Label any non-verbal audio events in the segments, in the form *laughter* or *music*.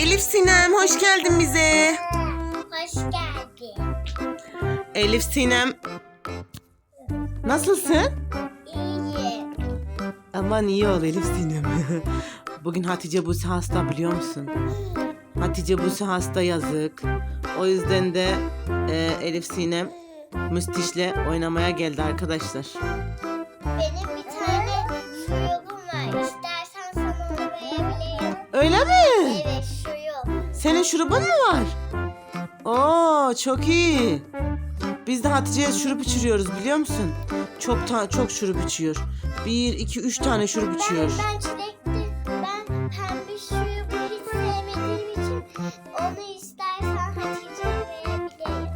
Elif Sinem hoş geldin bize. Hoş geldin. Elif Sinem. Nasılsın? İyi. Aman iyi ol Elif Sinem. *laughs* Bugün Hatice Buse hasta biliyor musun? Hatice Buse hasta yazık. O yüzden de e, Elif Sinem Müstiş'le oynamaya geldi arkadaşlar. Benim Senin şurubun mu var? Oo çok iyi. Biz de Hatice'ye şurup içiriyoruz biliyor musun? Çok ta- çok şurup içiyor. Bir, iki, üç tane şurup içiyor. Ben, ben çilekli, ben pembe şurubu hiç sevmediğim için onu istersen Hatice'ye verebilirim.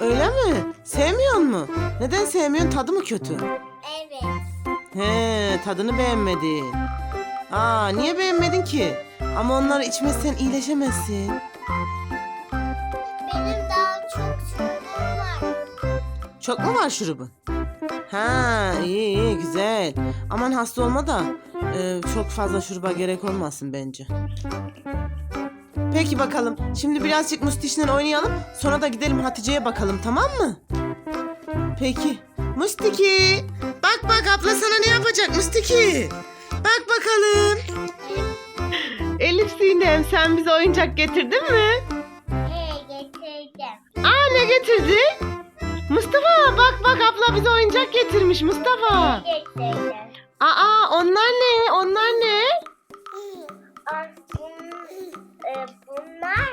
Öyle mi? Sevmiyor mu? Neden sevmiyorsun? Tadı mı kötü? Evet. He, tadını beğenmedin. Aa, niye beğenmedin ki? Ama onları içmezsen iyileşemezsin. Benim daha çok şurubum var. Çok mu var şurubun? Ha, iyi iyi güzel. Aman hasta olma da e, çok fazla şuruba gerek olmasın bence. Peki bakalım. Şimdi birazcık Mustiş'le oynayalım. Sonra da gidelim Hatice'ye bakalım tamam mı? Peki. Mustiki. Bak bak abla sana ne yapacak Mustiki. Bak bakalım. Elif Sinem sen bize oyuncak getirdin mi? Hey getirdim. Aa ne getirdi? Mustafa bak bak abla bize oyuncak getirmiş Mustafa. Getirdim. Aa onlar ne? Onlar ne? E, Bunlar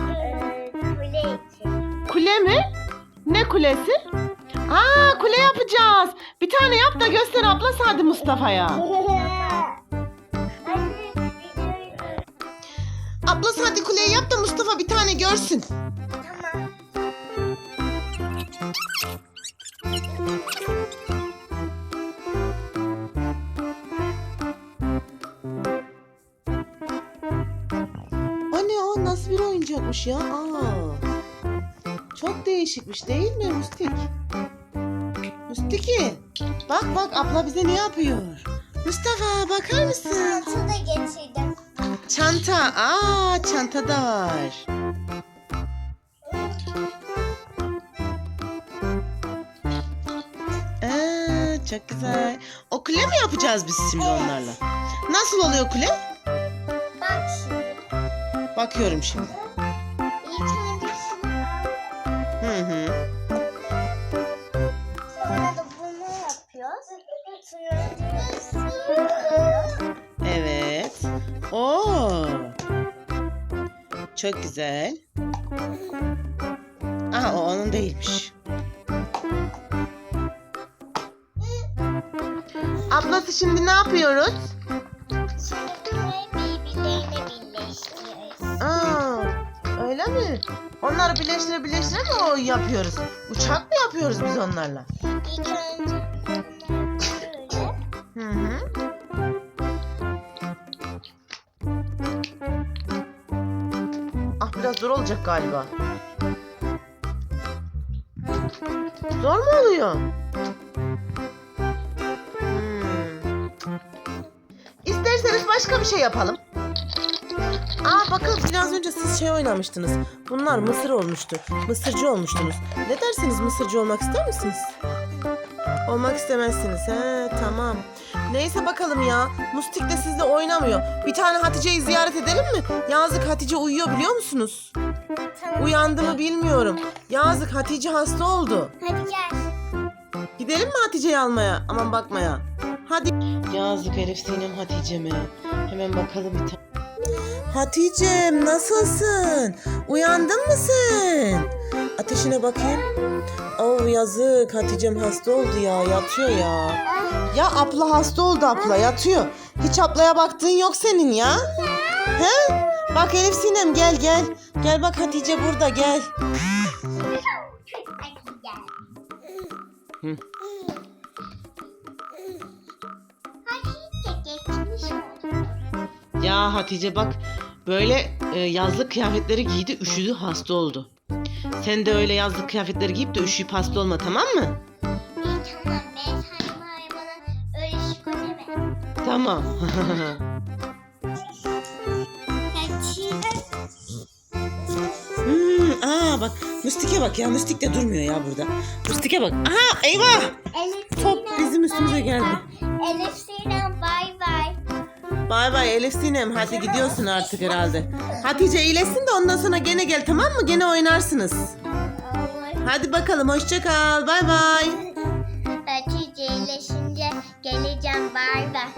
e, kule için. Kule mi? Ne kulesi? Aa kule yapacağız. Bir tane yap da göster abla hadi Mustafa'ya. *laughs* Abla hadi kuleyi yap da Mustafa bir tane görsün. Tamam. O ne o nasıl bir oyuncakmış ya? Aa. Çok değişikmiş değil mi Mustik? Mustiki. Bak bak abla bize ne yapıyor? Mustafa bakar mısın? Altı da getirdim. Çanta. Aa çanta da var. Aa, çok güzel. O kule mi yapacağız biz şimdi onlarla? Nasıl oluyor kule? Bak şimdi. Bakıyorum şimdi. Hı hı. Sonra da bunu yapıyoruz. Sonra yapıyoruz. Evet. Oo. Çok güzel. Aha o onun değilmiş. Ablası şimdi ne yapıyoruz? Birleştiriyoruz. Aa, öyle mi? Onları birleştire birleştire mi o yapıyoruz? Uçak mı yapıyoruz biz onlarla? İlk önce zor olacak galiba. Zor mu oluyor? Hmm. İsterseniz başka bir şey yapalım. Aa bakın biraz önce siz şey oynamıştınız. Bunlar mısır olmuştu. Mısırcı olmuştunuz. Ne dersiniz mısırcı olmak ister misiniz? Olmak istemezsiniz. He tamam. Neyse bakalım ya. Mustik de sizle oynamıyor. Bir tane Hatice'yi ziyaret edelim mi? Yazık Hatice uyuyor biliyor musunuz? Tamam. Uyandı mı bilmiyorum. Yazık Hatice hasta oldu. Hadi gel. Gidelim mi Hatice'yi almaya? Aman bakmaya. Hadi. Yazık Elif Sinem Hatice'me. Hemen bakalım bir tane. Hatice'm nasılsın? Uyandın mı sen? Ateşine bakayım. Yazık Hatice'm hasta oldu ya yatıyor ya. Ya abla hasta oldu abla yatıyor. Hiç ablaya baktığın yok senin ya. He? Bak Elif Sinem gel gel. Gel bak Hatice burada gel. Ya Hatice bak böyle e, yazlık kıyafetleri giydi üşüdü hasta oldu. Sen de öyle yazlık kıyafetleri giyip de üşüyüp hasta olma tamam mı? Tamam ben sen bana öyle. Tamam. *laughs* hmm, aa bak Mıstik'e bak ya Mıstik de durmuyor ya burada. Mıstik'e bak. Aha eyvah. Elif Top Sinem bizim üstümüze geldi. bay. Elif bay bay. Bay bay Elif Sinem. Hadi gidiyorsun artık herhalde. Hatice iyileşsin de ondan sonra gene gel tamam mı? Gene oynarsınız. Hadi bakalım hoşça kal. Bay bay. Hatice iyileşince geleceğim bay bay.